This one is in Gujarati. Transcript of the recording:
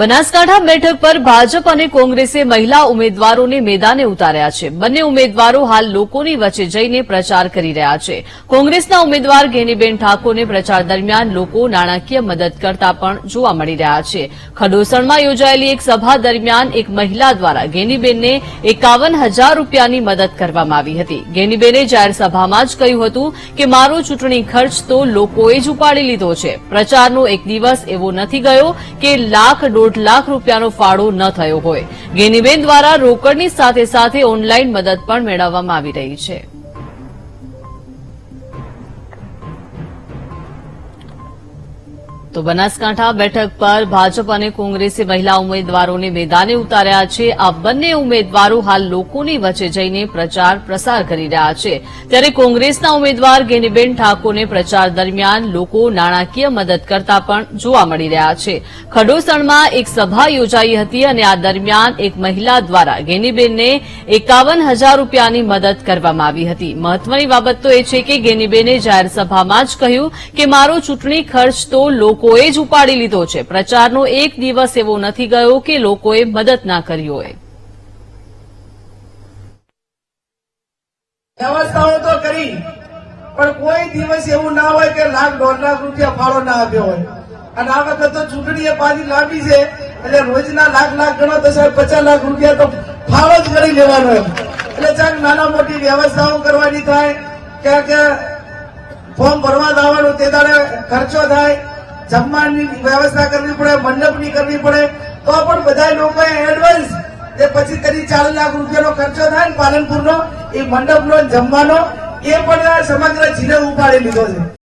બનાસકાંઠા બેઠક પર ભાજપ અને કોંગ્રેસે મહિલા ઉમેદવારોને મેદાને ઉતાર્યા છે. બંને ઉમેદવારો હાલ લોકોની વચ્ચે જઈને પ્રચાર કરી રહ્યા છે. કોંગ્રેસના ઉમેદવાર ગેનીબેન ઠાકોરને પ્રચાર દરમિયાન લોકો નાણાકીય મદદ કરતા પણ જોવા મળી રહ્યા છે. ખડોસણમાં યોજાયેલી એક સભા દરમિયાન એક મહિલા દ્વારા ગેનીબેનને એકાવન હજાર રૂપિયાની મદદ કરવામાં આવી હતી. ગેનીબેને જાહેર સભામાં જ કહ્યું હતું કે, મારો ચૂંટણી ખર્ચ તો લોકોએ જ ઉપાડી લીધો છે. પ્રચારનો એક દિવસ એવો નથી ગયો કે લાખ દોઢ લાખ રૂપિયાનો ફાળો ન થયો હોય. ગેનીબેન દ્વારા રોકડની સાથે સાથે ઓનલાઈન મદદ પણ મેળવવામાં આવી રહી છે. તો બનાસકાંઠા બેઠક પર ભાજપ અને કોંગ્રેસે મહિલા ઉમેદવારોને મેદાને ઉતાર્યા છે. આ બંને ઉમેદવારો હાલ લોકોની વચ્ચે જઈને પ્રચાર પ્રસાર કરી રહ્યા છે. ત્યારે કોંગ્રેસના ઉમેદવાર ગેનીબેન ઠાકોરને પ્રચાર દરમિયાન લોકો નાણાકીય મદદ કરતા પણ જોવા મળી રહ્યા છે. ખડોસણમાં એક સભા યોજાઈ હતી અને આ દરમિયાન એક મહિલા દ્વારા ગેનીબેનને એકાવન હજાર રૂપિયાની મદદ કરવામાં આવી હતી. મહત્વની બાબત તો એ છે કે ગેનીબેને જાહેર સભામાં જ કહ્યું કે, મારો ચૂંટણી ખર્ચ તો લોકોએ જ ઉપાડી લીધો છે. પ્રચારનો એક દિવસ એવો નથી ગયો કે લોકોએ મદદ ના કરી હોય. વ્યવસ્થાઓ તો કરી, પણ કોઈ દિવસ એવું ના હોય કે લાખ દોઢ લાખ રૂપિયા ફાળો ના આપ્યો હોય. અને આ વખત તો ચૂંટણી એ પાછી લાંબી છે, એટલે રોજના લાખ લાખ ગણો તો સાહેબ પચાસ લાખ રૂપિયા તો ફાળો જ કરી લેવાનો એમ. એટલે ચાલ નાના મોટી વ્યવસ્થાઓ કરવાની થાય, ક્યાં ક્યાં ફોર્મ ભરવા દાવાનું તે દાડે ખર્ચો થાય જમવાની વ્યવસ્થા કરવી પડે, મંડપની કરવી પડે, તો પણ બધા લોકોએ એડવાન્સ જે પછી કરી ચાર લાખ રૂપિયાનો ખર્ચો થાય ને પાલનપુરનો, એ મંડપનો જમવાનો, એ પણ સમગ્ર જિલ્લો ઉપાડી લીધો છે.